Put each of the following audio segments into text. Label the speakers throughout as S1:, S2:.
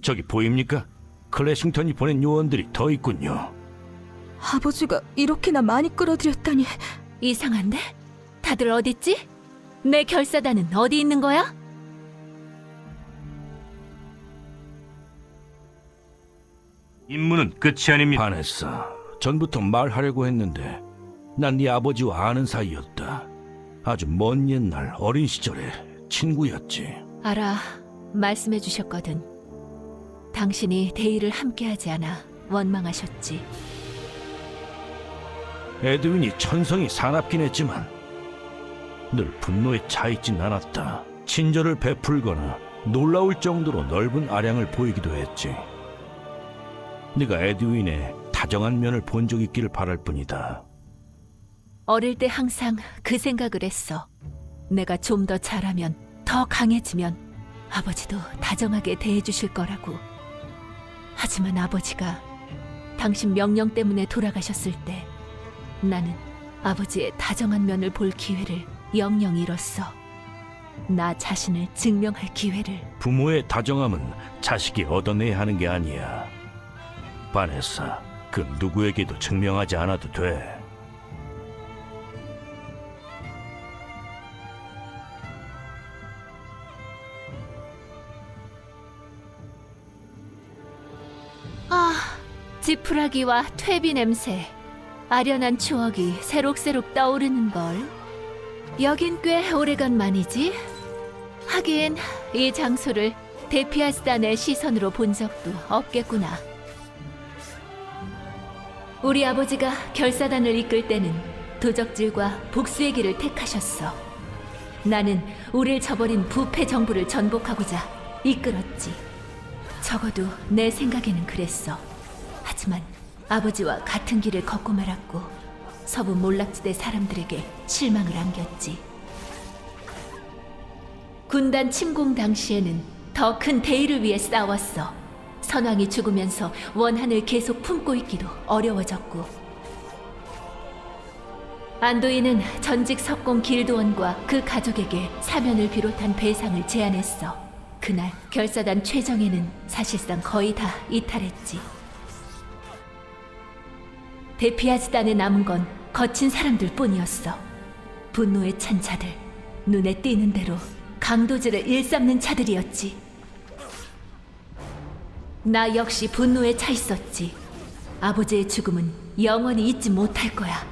S1: 저기 보입니까? 클래싱턴이 보낸 요원들이 더 있군요.
S2: 아버지가 이렇게나 많이 끌어들였다니
S3: 이상한데? 다들 어딨지? 내 결사단은 어디 있는 거야?
S1: 임무는 끝이 아닙니다. 바네사, 전부터 말하려고 했는데 난 네 아버지와 아는 사이였다. 아주 먼 옛날 어린 시절의 친구였지.
S3: 알아. 말씀해 주셨거든. 당신이 대의를 함께하지 않아 원망하셨지.
S1: 에드윈이 천성이 사납긴 했지만 늘 분노에 차 있진 않았다. 친절을 베풀거나 놀라울 정도로 넓은 아량을 보이기도 했지. 네가 에드윈의 다정한 면을 본 적 있기를 바랄 뿐이다.
S3: 어릴 때 항상 그 생각을 했어. 내가 좀 더 잘하면, 더 강해지면 아버지도 다정하게 대해주실 거라고. 하지만 아버지가 당신 명령 때문에 돌아가셨을 때 나는 아버지의 다정한 면을 볼 기회를 영영 잃었어. 나 자신을 증명할 기회를.
S1: 부모의 다정함은 자식이 얻어내야 하는 게 아니야. 바네사, 그 누구에게도 증명하지 않아도 돼.
S3: 지푸라기와 퇴비 냄새. 아련한 추억이 새록새록 떠오르는 걸. 여긴 꽤 오래간만이지. 하긴 이 장소를 데피아스단의 시선으로 본 적도 없겠구나. 우리 아버지가 결사단을 이끌 때는 도적질과 복수의 길을 택하셨어. 나는 우릴 저버린 부패 정부를 전복하고자 이끌었지. 적어도 내 생각에는 그랬어. 하지만 아버지와 같은 길을 걷고 말았고 서부 몰락지대 사람들에게 실망을 안겼지. 군단 침공 당시에는 더 큰 대의를 위해 싸웠어. 선왕이 죽으면서 원한을 계속 품고 있기도 어려워졌고. 안도인은 전직 석공 길드원과 그 가족에게 사면을 비롯한 배상을 제안했어. 그날 결사단 최정예는 사실상 거의 다 이탈했지. 데피아즈단에 남은 건 거친 사람들 뿐이었어. 분노에 찬 자들, 눈에 띄는 대로 강도질을 일삼는 자들이었지. 나 역시 분노에 차 있었지. 아버지의 죽음은 영원히 잊지 못할 거야.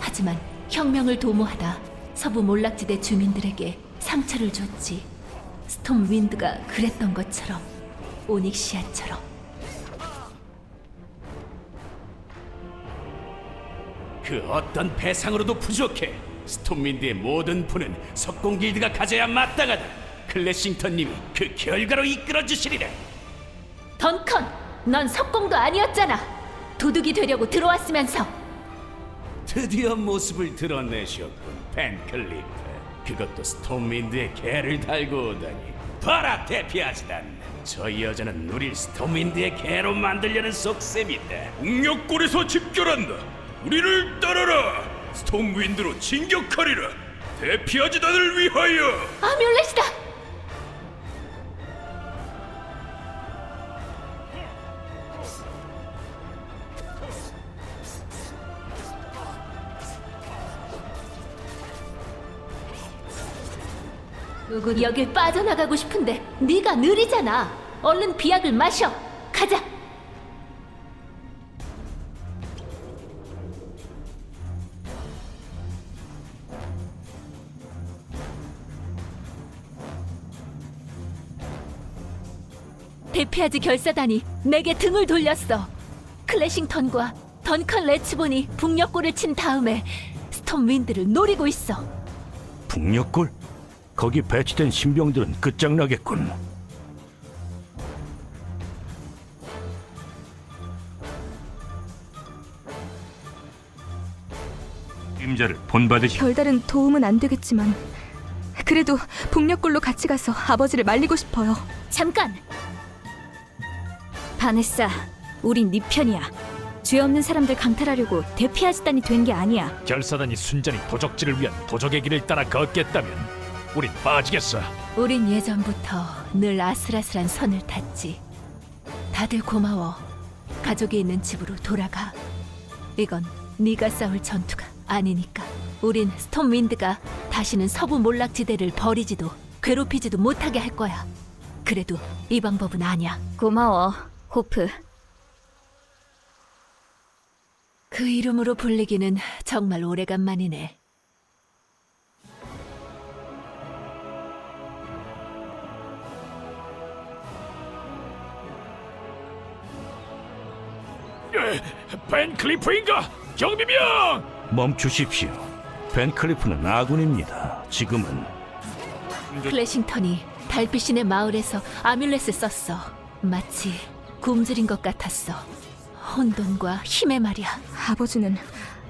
S3: 하지만 혁명을 도모하다 서부 몰락지대 주민들에게 상처를 줬지. 스톰 윈드가 그랬던 것처럼 오닉시아처럼.
S4: 그 어떤 배상으로도 부족해. 스톰윈드의 모든 분은 석공 길드가 가져야 마땅하다. 클래싱턴님이 그 결과로 이끌어 주시리라.
S3: 던컨, 넌 석공도 아니었잖아. 도둑이 되려고 들어왔으면서
S4: 드디어 모습을 드러내셨군, 벤클리프. 그것도 스톰윈드의 개를 달고 오다니. 봐라, 대피하지단. 저 여자는 우릴 스톰윈드의 개로 만들려는 속셈이다.
S5: 공력골에서 집결한다. 우리를 따르라. 스톰윈드로 진격하리라. 대피하지단을 위하여.
S3: 아뮬렛이다. 누구 여길 빠져나가고 싶은데 네가 느리잖아. 얼른 비약을 마셔. 가자. 대피하지 결사단이 내게 등을 돌렸어. 클래싱턴과 던컨 레츠본이 북녘골을 친 다음에 스톰 윈드를 노리고 있어.
S1: 북녘골? 거기 배치된 신병들은 끝장나겠군. 임자를 본받으시
S2: 별다른 도움은 안 되겠지만 그래도 북녘골로 같이 가서 아버지를 말리고 싶어요.
S3: 잠깐.
S6: 바네사, 우린 네 편이야. 죄 없는 사람들 강탈하려고 대피하지단이 된 게 아니야.
S5: 결사단이 순전히 도적질을 위한 도적의 길을 따라 걷겠다면 우린 빠지겠어.
S3: 우린 예전부터 늘 아슬아슬한 선을 탔지. 다들 고마워. 가족이 있는 집으로 돌아가. 이건 네가 싸울 전투가 아니니까. 우린 스톰윈드가 다시는 서부 몰락지대를 버리지도 괴롭히지도 못하게 할 거야. 그래도 이 방법은 아니야.
S6: 고마워, 호프.
S3: 그 이름으로 불리기는 정말 오래간만이네.
S7: 벤 클리프인가? 경비병!
S1: 멈추십시오. 벤클리프는 아군입니다. 지금은
S3: 클래싱턴이 달빛신의 마을에서 아뮬렛을 썼어. 마치 굶주린 것 같았어. 혼돈과 힘의 말이야.
S2: 아버지는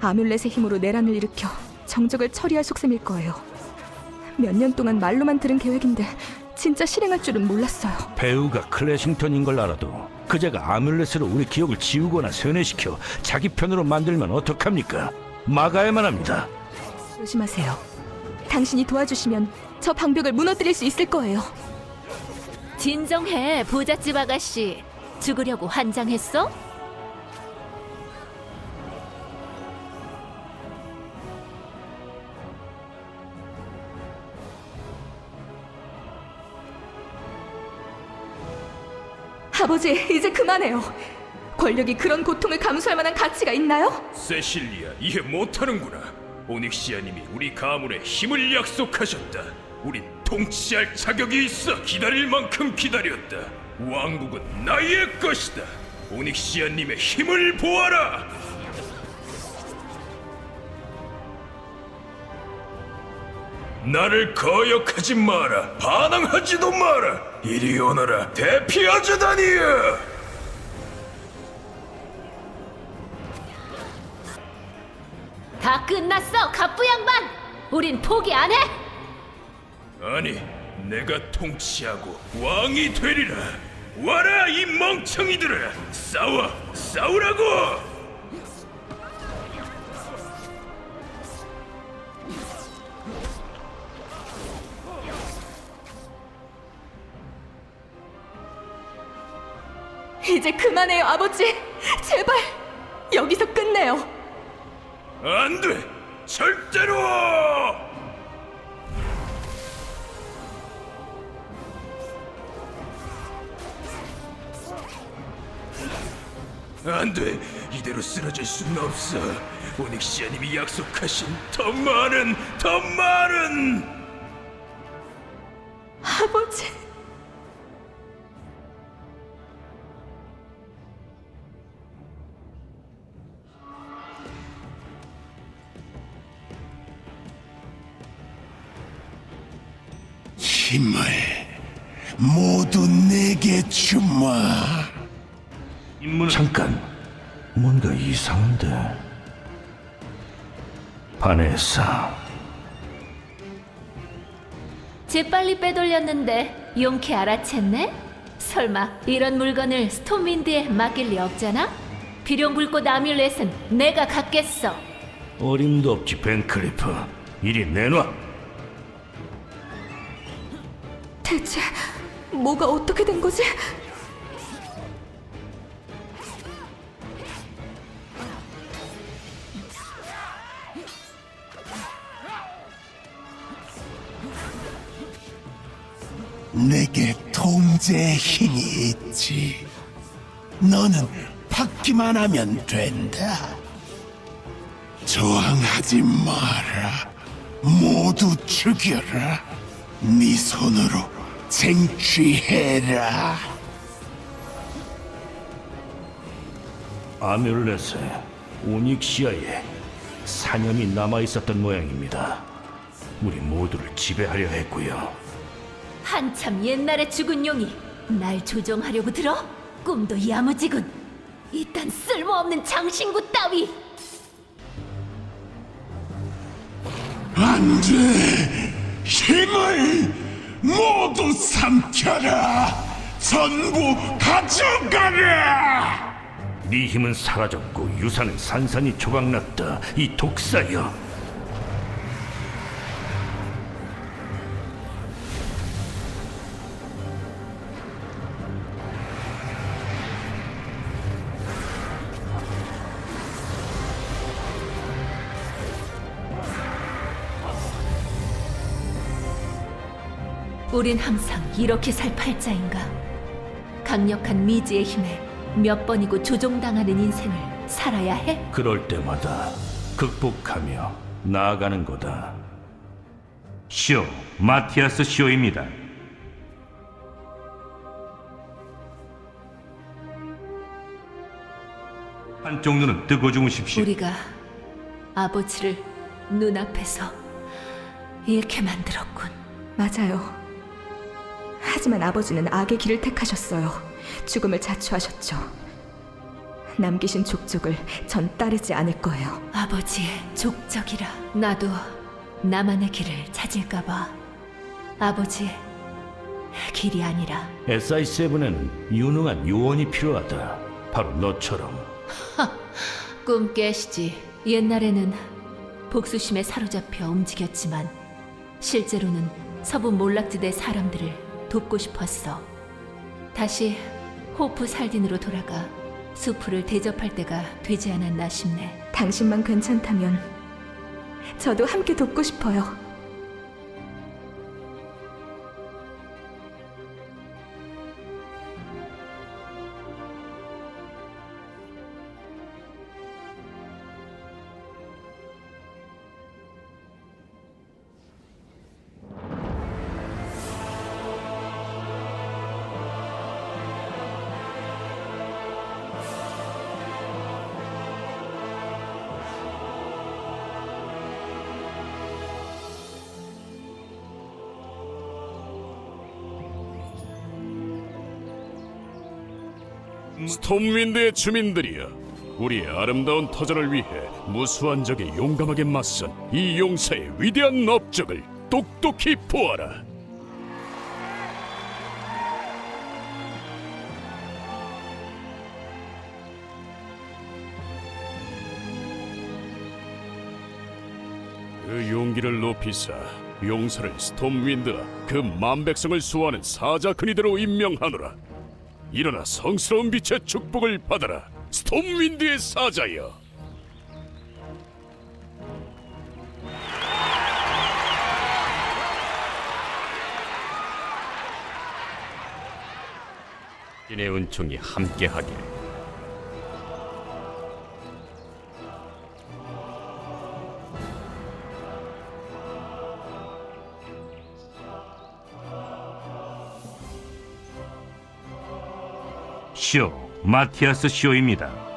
S2: 아뮬렛의 힘으로 내란을 일으켜 정적을 처리할 속셈일 거예요. 몇 년 동안 말로만 들은 계획인데 진짜 실행할 줄은 몰랐어요.
S1: 배우가 클래싱턴인 걸 알아도 그자가 아뮬렛으로 우리 기억을 지우거나 세뇌시켜 자기 편으로 만들면 어떡합니까? 막아야만 합니다.
S2: 조심하세요. 당신이 도와주시면 저 방벽을 무너뜨릴 수 있을 거예요.
S3: 진정해, 부잣집 아가씨. 죽으려고 환장했어?
S2: 아버지, 이제 그만해요. 권력이 그런 고통을 감수할 만한 가치가 있나요?
S5: 세실리아 이해 못하는구나. 오닉시아님이 우리 가문에 힘을 약속하셨다. 우린 통치할 자격이 있어 기다릴 만큼 기다렸다. 왕국은 나의 것이다. 오닉시아님의 힘을 보아라. 나를 거역하지 마라. 반항하지도 마라. 이리 오너라. 대피하자다니여.
S3: 다 끝났어, 갑부 양반! 우린 포기 안 해?
S5: 아니, 내가 통치하고 왕이 되리라. 와라 이 멍청이들아, 싸워, 싸우라고.
S2: 이제 그만해요, 아버지. 제발 여기서 끝내요.
S5: 안 돼, 절대로. 안 돼, 이대로 쓰러질 수는 없어. 오닉시아님이 약속하신 더 많은, 더 많은.
S2: 아버지.
S8: 힘을 모두 내게 주마.
S1: 잠깐, 뭔가 이상한데. 바네사,
S3: 재빨리 빼돌렸는데 용케 알아챘네? 설마 이런 물건을 스톰윈드에 맡길 리 없잖아? 비룡불꽃 아뮬렛은 내가 갖겠어.
S1: 어림도 없지 벤클리프. 이리 내놔.
S2: 대체 뭐가 어떻게 된 거지?
S8: 내게 통제의 힘이 있지. 너는 받기만 하면 된다. 저항하지 마라. 모두 죽여라. 네 손으로 쟁취해라.
S1: 아뮬렛에 오닉시아에 사념이 남아 있었던 모양입니다. 우리 모두를 지배하려 했고요.
S3: 한참 옛날에 죽은 용이 날 조종하려고 들어? 꿈도 야무지군. 이딴 쓸모없는 장신구 따위.
S8: 안 돼! 힘을 모두 삼켜라! 전부 가져가라!
S1: 네 힘은 사라졌고 유산은 산산이 조각났다. 이 독사여.
S3: 우린 항상 이렇게 살 팔자인가? 강력한 미지의 힘에 몇 번이고 조종당하는 인생을 살아야 해?
S1: 그럴 때마다 극복하며 나아가는 거다. 쇼 마티아스 쇼입니다. 한쪽 눈은 뜨고 주무십시오.
S3: 우리가 아버지를 눈앞에서 잃게 만들었군.
S2: 맞아요. 하지만 아버지는 악의 길을 택하셨어요. 죽음을 자초하셨죠. 남기신 족족을 전 따르지 않을 거예요.
S3: 아버지의 족적이라 나도 나만의 길을 찾을까봐 아버지의 길이 아니라
S1: SI7에는 유능한 요원이 필요하다. 바로 너처럼.
S3: 꿈 깨시지 옛날에는 복수심에 사로잡혀 움직였지만 실제로는 서부 몰락지대 사람들을 돕고 싶었어 다시 호프 살딘으로 돌아가 수프를 대접할 때가 되지 않았나 싶네
S2: 당신만 괜찮다면 저도 함께 돕고 싶어요.
S4: 스톰윈드의 주민들이여 우리의 아름다운 터전을 위해 무수한 적에 용감하게 맞선 이 용사의 위대한 업적을 똑똑히 보아라. 그 용기를 높이사 용사를 스톰윈드와 그 만백성을 수호하는 사자 근위대로 임명하노라 일어나 성스러운 빛의 축복을 받아라 스톰윈드의 사자여
S5: 신의 은총이 함께하길.
S1: 쇼 마티아스 쇼입니다.